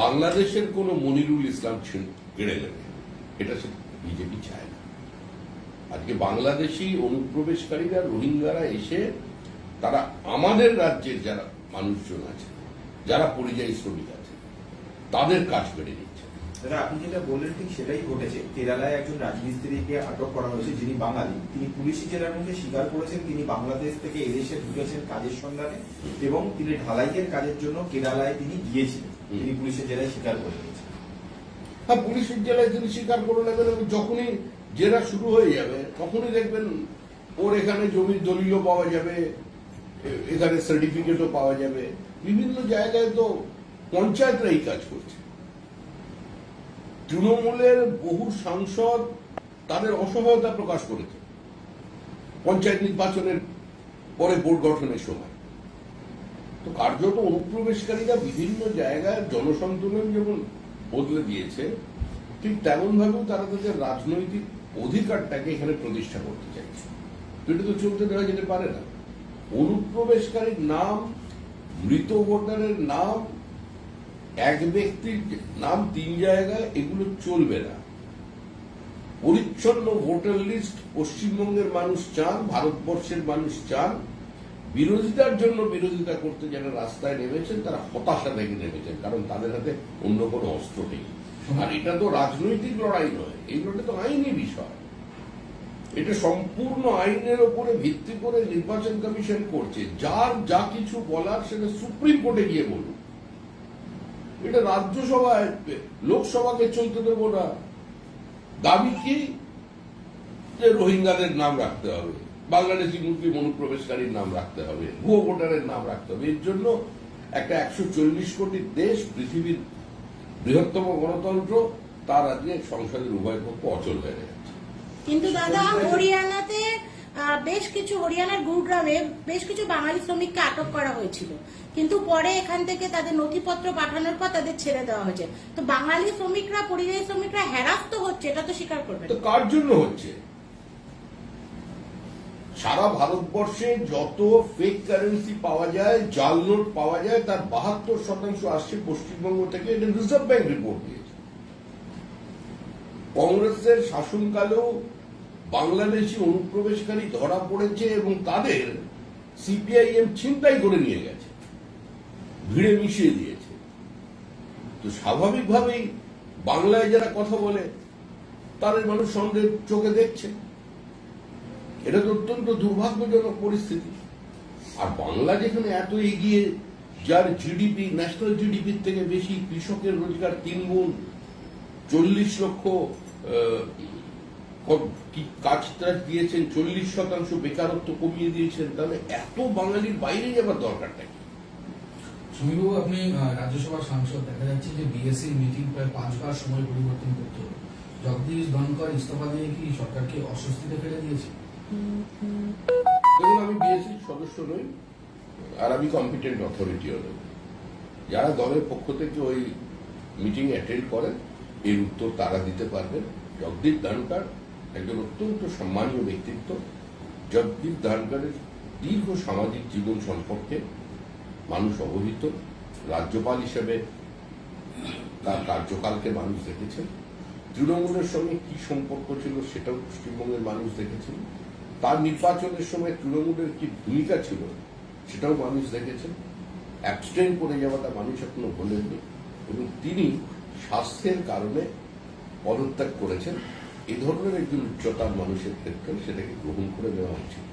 বাংলাদেশের কোন মনিরুল ইসলাম কেড়ে নেবে। এটা সে বিজেপি চায় না। আজকে বাংলাদেশি অনুপ্রবেশকারীরা, রোহিঙ্গারা এসে তারা আমাদের রাজ্যের যারা মানুষজন আছে, যারা পরিযায়ী শ্রমিক আছে, তাদের কাজ কেড়ে নিচ্ছে। আপনি যেটা বললেন ঠিক সেটাই ঘটেছে। কেরালায় একজন রাজমিস্ত্রিকে আটক করা হয়েছে, যিনি বাঙালি। তিনি পুলিশি জেলার মধ্যে স্বীকার করেছেন। তিনি বাংলাদেশ থেকে এদেশে ঢুকেছেন কাজের সন্ধানে এবং তিনি ঢালাইয়ের কাজের জন্য কেরালায় তিনি গিয়েছিলেন। তিনি পুলিশের জেলায় স্বীকার করে নিয়েছেন। হ্যাঁ পুলিশের জেলায় তিনি স্বীকার করে নেবেন এবং যখনই জেরা শুরু হয়ে যাবে তখনই দেখবেন ওর এখানে জমির দলিলও পাওয়া যাবে এখানে সার্টিফিকেটও পাওয়া যাবে। বিভিন্ন জায়গায় তো পঞ্চায়েতরা এই কাজ করছে। তৃণমূলের বহু সাংসদ তাদের অসহায়তা প্রকাশ করেছে। পঞ্চায়েত নির্বাচনের পরে বোর্ড গঠনের সময়। তো কার্যত অনুপ্রবেশকারীরা বিভিন্ন জায়গায় জনসন্তুলন যেমন বদলে দিয়েছে, ঠিক তেমন ভাবেও তারা তাদের রাজনৈতিক অধিকারটাকে এখানে প্রতিষ্ঠা করতে চাইছে। তো এটা তো চলতে দেওয়া যেতে পারে না। অনুপ্রবেশকারীর নাম, মৃত ভোটারের নাম, এক ব্যক্তির নাম তিন জায়গায়, এগুলো চলবে না। পরিচ্ছন্ন ভোটার লিস্ট পশ্চিমবঙ্গের মানুষ চান, ভারতবর্ষের মানুষ চান বিরোধিতার জন্য বিরোধিতা করতে যারা রাস্তায় নেমেছেন, তারা হতাশা থেকে নেমেছেন, কারণ তাদের হাতে অন্য কোনো অস্ত্র নেই। আর এটা তো রাজনৈতিক লড়াই নয় এইগুলোটা তো আইনি বিষয়। এটা সম্পূর্ণ আইনের ওপরে ভিত্তি করে নির্বাচন কমিশন করছে। যার যা কিছু বলার সেটা সুপ্রিম কোর্টে গিয়ে বলুন এটা রাজ্যসভায়, লোকসভাকে চলতে দেবো না। দাবি কি? যে রোহিঙ্গাদের নাম রাখতে হবে। বাংলাদেশি মুসলিম অনুপ্রবেশকারীর নাম রাখতে হবে ভুয়ো ভোটারের নাম রাখতে হবে। এর জন্য একটা একশো চল্লিশ কোটি দেশ পৃথিবীর বৃহত্তম গণতন্ত্র তার আজকে সংসদের উভয় পক্ষ অচল হয়ে গেছে। কিন্তু দাদা হরিয়ানাতে বেশ কিছু হরিয়ানার গুরুগ্রামে বেশ কিছু বাঙালি শ্রমিককে আটক করা হয়েছিল। কিন্তু পরে এখান থেকে তাদের নথিপত্র পাঠানোর পর তাদের ছেড়ে দেওয়া হয়েছে। তো বাঙালি শ্রমিকরা পরিযায়ী শ্রমিকরা হ্যারাস তো হচ্ছে এটা তো স্বীকার করবে তো কার জন্য হচ্ছে? সারা ভারতবর্ষে যত ফেক কারেন্সি পাওয়া যায় জাল নোট পাওয়া যায়, তার বাহাত্তর শতাংশ আসছে পশ্চিমবঙ্গ থেকে, এটা রিজার্ভ ব্যাংক রিপোর্ট দিয়েছে। কংগ্রেসের শাসনকালেও বাংলাদেশি অনুপ্রবেশকারী ধরা পড়েছে এবং তাদের সিপিআইএম ছিনতাই করে নিয়ে গেছে, ভিড়ে মিশিয়ে দিয়েছে। তো স্বাভাবিকভাবেই বাংলায় যারা কথা বলে, তাদের মানুষ সন্দেহ চোখে দেখছে। এটা তো অত্যন্ত দুর্ভাগ্যজনক পরিস্থিতি। আর বাংলা যেখানে এত এগিয়ে, যার জিডিপি ন্যাশনাল জিডিপির থেকে বেশি কৃষকের রোজগার তিন গুণ, চল্লিশ লক্ষ কাজ টাজ দিয়েছেন, চল্লিশ শতাংশ বেকারত্ব কমিয়ে দিয়েছেন, তাহলে এত বাঙালির বাইরে যাবার দরকারটা কি? সমীরবাবু আপনি রাজ্যসভার সাংসদ, দেখা যাচ্ছে যে বিএসসি মিটিং প্রায় পাঁচবার সময় পরিবর্তন করতে হলো। জগদীশ ধনকর ইস্তফা দিয়ে কি সরকারকে অস্বস্তিতে ফেলে দিয়েছে? দেখুন, আমি বিএসসির সদস্য নই, আর আমি কম্পিটেন্ট অথরিটিও নই। যারা দলের পক্ষ থেকে ওই মিটিং অ্যাটেন্ড করেন, এর উত্তর তারা দিতে পারবেন। জগদীপ ধনকর একজন অত্যন্ত সম্মানীয় ব্যক্তিত্ব। জগদীপ ধনকরের দীর্ঘ সামাজিক জীবন সম্পর্কে মানুষ অবহিত। রাজ্যপাল হিসেবে তার কার্যকালকে মানুষ দেখেছেন। তৃণমূলের সঙ্গে কি সম্পর্ক ছিল সেটাও পশ্চিমবঙ্গের মানুষ দেখেছেন। তার নির্বাচনের সময় তৃণমূলের কি ভূমিকা ছিল, সেটাও মানুষ দেখেছেন। অ্যাবস্টেন করে যাওয়াটা মানুষ এখনও ভোলেননি এবং তিনি স্বাস্থ্যের কারণে পদত্যাগ করেছেন। এ ধরনের একজন উচ্চতার মানুষের ক্ষেত্রে সেটাকে গ্রহণ করে নেওয়া উচিত।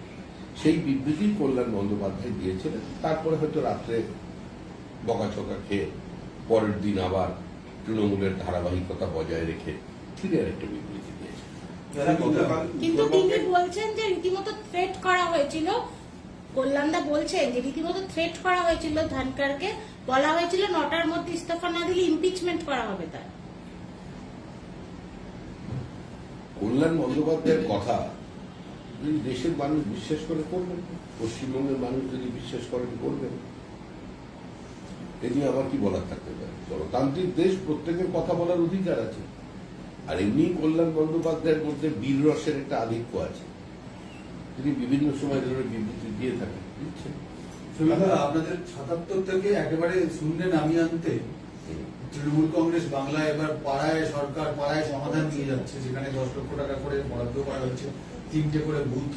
সেই বিবৃতি কল্যাণ বন্দ্যোপাধ্যায় দিয়েছিলেন। তারপরে হয়তো রাত্রে বকাছকা খেয়ে পরের দিন আবার তৃণমূলের ধারাবাহিকতা বজায় রেখে আর একটা বিবৃতি। কিন্তু তিনি বলছেন যে রীতিমতো থ্রেট করা হয়েছিল। কল্যাণদা বলছেন যে রীতিমতো থ্রেট করা হয়েছিল ধানকারকে। বলা হয়েছিল নটার মধ্যে ইস্তফা না দিলে ইমপিচমেন্ট করা হবে তার। কল্যাণ বন্দ্যোপাধ্যায়ের কথা যদি দেশের মানুষ বিশ্বাস করে করবেন। পশ্চিমবঙ্গের মানুষ যদি বিশ্বাস করেন করবেন। এ নিয়ে আমার কি বলার থাকতে পারে? গণতান্ত্রিক দেশ প্রত্যেকের কথা বলার অধিকার আছে। আর এমনি কল্যাণ বন্দ্যোপাধ্যায়ের মধ্যে বীর রসের একটা আধিক্য আছে। তিনি বিভিন্ন সময় ধরে বিবৃতি দিয়ে থাকেন সুবিধা আপনাদের সাতাত্তর থেকে একেবারে শূন্যে নামিয়ে আনতে তৃণমূল কংগ্রেস বাংলায় এবার পাড়ায় সরকার পাড়ায় সমাধান নিয়ে যাচ্ছে যেখানে দশ লক্ষ টাকা করে বরাদ্দ করা হচ্ছে তিনটে করে বুথ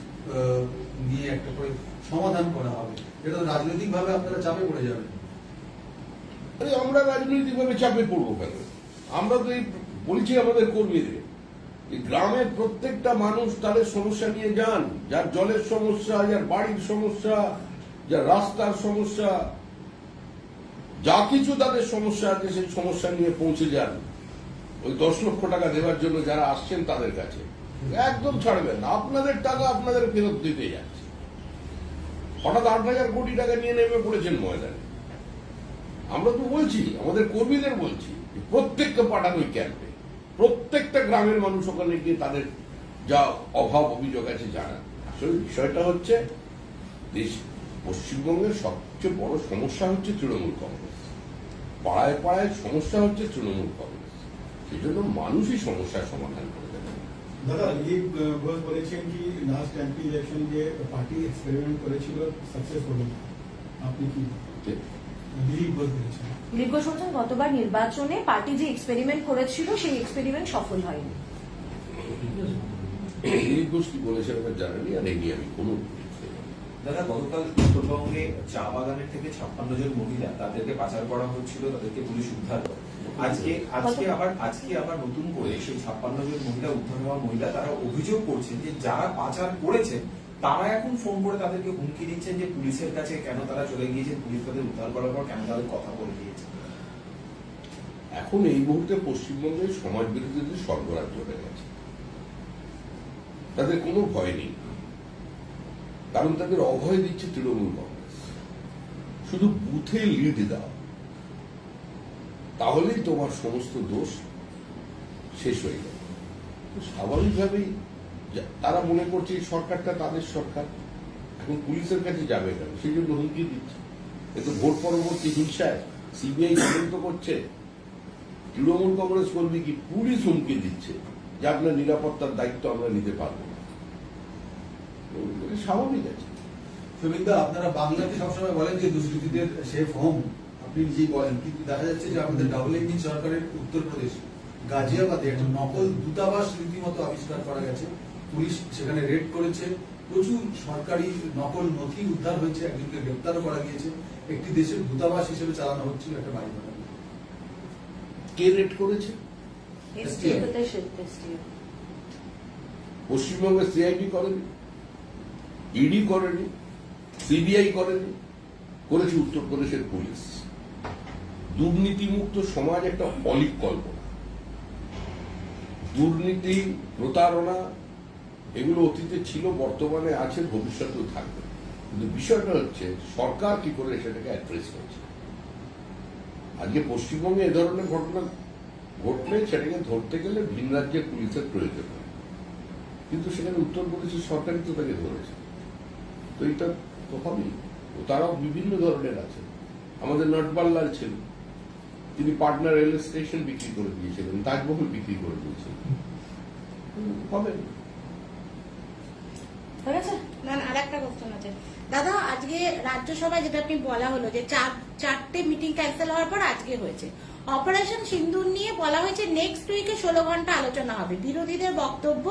নিয়ে একটা করে সমাধান করা হবে। এটা তো রাজনৈতিক ভাবে আপনারা চাপে পড়ে যাবেন। আরে আমরা রাজনৈতিকভাবে চাপে পড়ব কেন? আমরা তো এই বলছি আমাদের কর্মীদের এই গ্রামের প্রত্যেকটা মানুষ তাদের সমস্যা নিয়ে যান, যার জলের সমস্যা, যার বাড়ির সমস্যা, যার রাস্তার সমস্যা, যা কিছু তাদের সমস্যা আছে সেই সমস্যা নিয়ে পৌঁছে যান। ওই দশ লক্ষ টাকা দেওয়ার জন্য যারা আসছেন তাদের কাছে, একদম ছাড়বেন না। আপনাদের টাকা আপনাদের ফেরত দিতে যাচ্ছে। হঠাৎ আট হাজার কোটি টাকা নিয়ে নেমে পড়েছেন ময়দানে। আমরা তো বলছি, আমাদের কর্মীদের বলছি যে প্রত্যেকটা পাঠান ক্যাম্পে। প্রত্যেকটা গ্রামের মানুষ ওখানে গিয়ে তাদের যা অভাব অভিযোগ আছে জানান। আসলে বিষয়টা হচ্ছে দেশ পশ্চিমবঙ্গের সবচেয়ে বড় সমস্যা হচ্ছে তৃণমূল কংগ্রেস। পাড়ায় পাড়ায় সমস্যা হচ্ছে তৃণমূল কংগ্রেস। সেই জন্য মানুষই সমস্যার সমাধান করে দেবে। দাদা দিলীপ ঘোষ বলেছেন কি লাস্ট এমপি ইলেকশন যে পার্টি এক্সপেরিমেন্ট করেছিল সাকসেস হলো আপনি কি দিলীপ ঘোষ বলেছেন। গতবার নির্বাচনে পার্টি যে এক্সপেরিমেন্ট করেছিল সেই এক্সপেরিমেন্ট সফল হয়নি। দিলীপ ঘোষ কি বলেছেন আমার জানানি আর এই আমি কোনো দাদা গতকাল উত্তরবঙ্গে চা বাগানের থেকে ছাপ্পান্ন জন মহিলা তাদেরকে পাচার করা হচ্ছিল তাদেরকে পুলিশ উদ্ধার করে। আজকে আজকে আবার আজকে আবার নতুন করে সেই ছাপ্পান্ন জন মহিলা উদ্ধার হওয়া মহিলা তারা অভিযোগ করছেন যে যারা পাচার করেছেন তারা এখন ফোন করে তাদেরকে হুমকি দিচ্ছেন যে পুলিশের কাছে কেন তারা চলে গিয়েছেন পুলিশ তাদের উদ্ধার করার পর কেন তাদের কথা বলে দিয়েছে। এখন এই মুহূর্তে পশ্চিমবঙ্গে সমাজ বিরোধীদের স্বর্গরাজ্য হয়ে গেছে। তাদের কোনো ভয় নেই। কারণ তাদের অভয় দিচ্ছে তৃণমূল কংগ্রেস। শুধু বুথে লিড দাও। তাহলেই তোমার সমস্ত দোষ শেষ হয়ে যাবে। স্বাভাবিকভাবেই তারা মনে করছে সরকারটা তাদের সরকার এখন পুলিশের কাছে যাবে কেন সেই জন্য হুমকি দিচ্ছে। কিন্তু ভোট পরবর্তী হিংসায় সিবিআই তদন্ত করছে, তৃণমূল কংগ্রেস কর্মী কি পুলিশ হুমকি দিচ্ছে যে আপনার নিরাপত্তার দায়িত্ব আমরা নিতে পারব না? স্বাভাবিক আছে। আপনারা বাংলাতে সবসময় বলেন যে দুষ্কৃতীদের সেফ হোম আপনি নিজেই বলেন, কিন্তু দেখা যাচ্ছে যে আমাদের ডাবল ইঞ্জিন সরকারের উত্তরপ্রদেশ, গাজিয়াবাদে একটা নকল দূতাবাস রীতিমতো আবিষ্কার করা গেছে। পুলিশ সেখানে রেড করেছে। প্রচুর সরকারি নকল নথি উদ্ধার হয়েছে একজনকে গ্রেপ্তারও করা গিয়েছে। একটি দেশের দূতাবাস হিসেবে চালানো হচ্ছিল একটা বাড়ি ভাড়া। কে রেড করেছে? পশ্চিমবঙ্গের সিআইডি করেনি ইডি করেনি সিবিআই করেনি করেছে উত্তরপ্রদেশের পুলিশ। দুর্নীতিমুক্ত সমাজ একটা অলিক কল্পনা। দুর্নীতি প্রতারণা এগুলো অতীতে ছিল, বর্তমানে আছে, ভবিষ্যতেও থাকবে। কিন্তু বিষয়টা হচ্ছে, সরকার কি করে সেটাকে অ্যাড্রেস করছে? আজকে পশ্চিমবঙ্গে এ ধরনের ঘটনা ঘটলে সেটাকে ধরতে গেলে ভিন রাজ্যের পুলিশের প্রয়োজন হয়। কিন্তু সেখানে উত্তরপ্রদেশের সরকারই তো তাকে ধরেছে। তো এটা তো হবেই। তারাও বিভিন্ন ধরনের আছে। আমাদের নটবাল্লাল ছিল, তিনি পাটনা রেল স্টেশন বিক্রি করে দিয়েছিলেন, তাজমহল বিক্রি করে দিয়েছিলেন। হবে না আর একটা কোশ্চেন আছে। দাদা, আজকে রাজ্যসভায় যেটা আপনি বলা হলো যে চার, চারটে মিটিং ক্যান্সেল হওয়ার পর আজকে হয়েছে। অপারেশন সিন্দুর নিয়ে বলা হয়েছে নেক্সট উইকে ষোলো ঘণ্টা আলোচনা হবে। বিরোধীদের বক্তব্য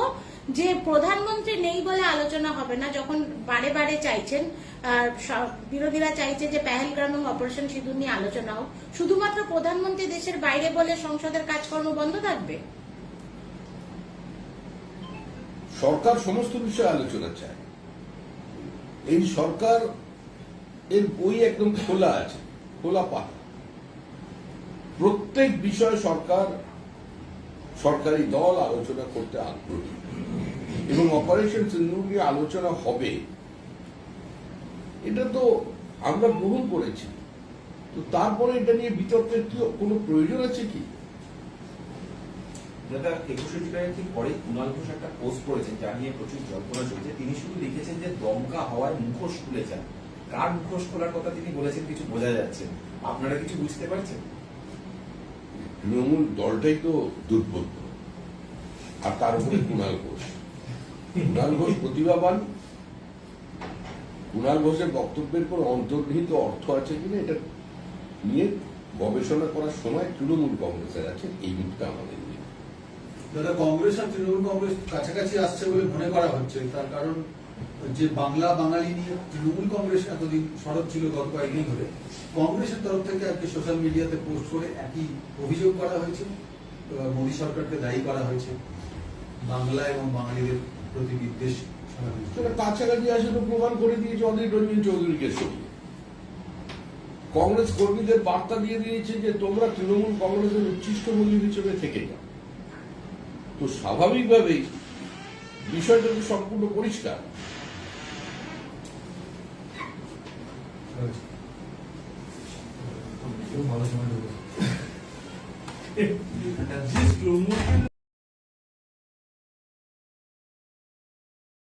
যে প্রধানমন্ত্রী নেই বলে আলোচনা হবে না, যখন বারে বারে চাইছেন বিরোধীরা চাইছে যে পেহেলগ্রাম এবং অপারেশন সিঁদুর নিয়ে আলোচনা হোক। শুধুমাত্র প্রধানমন্ত্রী দেশের বাইরে বলে সংসদের কাজকর্ম বন্ধ থাকবে? সরকার সমস্ত বিষয়ে আলোচনা চায়। এই সরকার এর বই একদম খোলা আছে, খোলা পাতা। প্রত্যেক বিষয়ে সরকার, সরকারি দল আলোচনা করতে আগ্রহী। এবং অপারেশন সিন্দুর নিয়ে আলোচনা হবে। এটা তো আমরা গ্রহণ করেছি। তো তারপরে এটা নিয়ে বিতর্কের কি কোনো প্রয়োজন আছে কি? দাদা, একুশে জুলাইয়ের ঠিক পরে কুণাল ঘোষ একটা পোস্ট করেছেন যা নিয়ে প্রচুর জল্পনা চলছে। তিনি শুধু লিখেছেন যে দমকা হওয়ায় মুখোশ খুলে যান। কার মুখোশ খোলার কথা তিনি বলেছেন কিছু বোঝা যাচ্ছে আপনারা কিছু বুঝতে পারছেন? তৃণমূল দলটাই তো দুর্বোধ্য আর তার উপরে কুণাল ঘোষ। কুণাল ঘোষ প্রতিভাবান। কুণাল ঘোষের বক্তব্যের পর অন্তর্নিহিত অর্থ আছে কিনা, এটা নিয়ে গবেষণা করার সময় তৃণমূল কংগ্রেসের আছে। এই মুহূর্তে আমাদের দাদা কংগ্রেস আর তৃণমূল কংগ্রেস কাছাকাছি আসছে বলে মনে করা হচ্ছে। তার কারণ যে বাংলা বাঙালি নিয়ে তৃণমূল কংগ্রেস এতদিন সরব ছিল গত কয়েকদিন ধরে, কংগ্রেসের তরফ থেকে আজকে সোশ্যাল মিডিয়াতে পোস্ট করে একই অভিযোগ করা হয়েছে মোদী সরকারকে দায়ী করা হয়েছে। বাংলা এবং বাঙালিদের প্রতি বিদ্বেষ কাছাকাছি আসে তো প্রমাণ করে দিয়েছে অধীর রঞ্জন চৌধুরীকে। সরিয়ে কংগ্রেস কর্মীদের বার্তা দিয়ে দিয়েছে যে তোমরা তৃণমূল কংগ্রেসের উচ্ছিষ্ট মূল্য হিসেবে থেকে যাও। তো স্বাভাবিকভাবেই বিষয়টা তো সম্পূর্ণ পরিষ্কার। ভালো সময়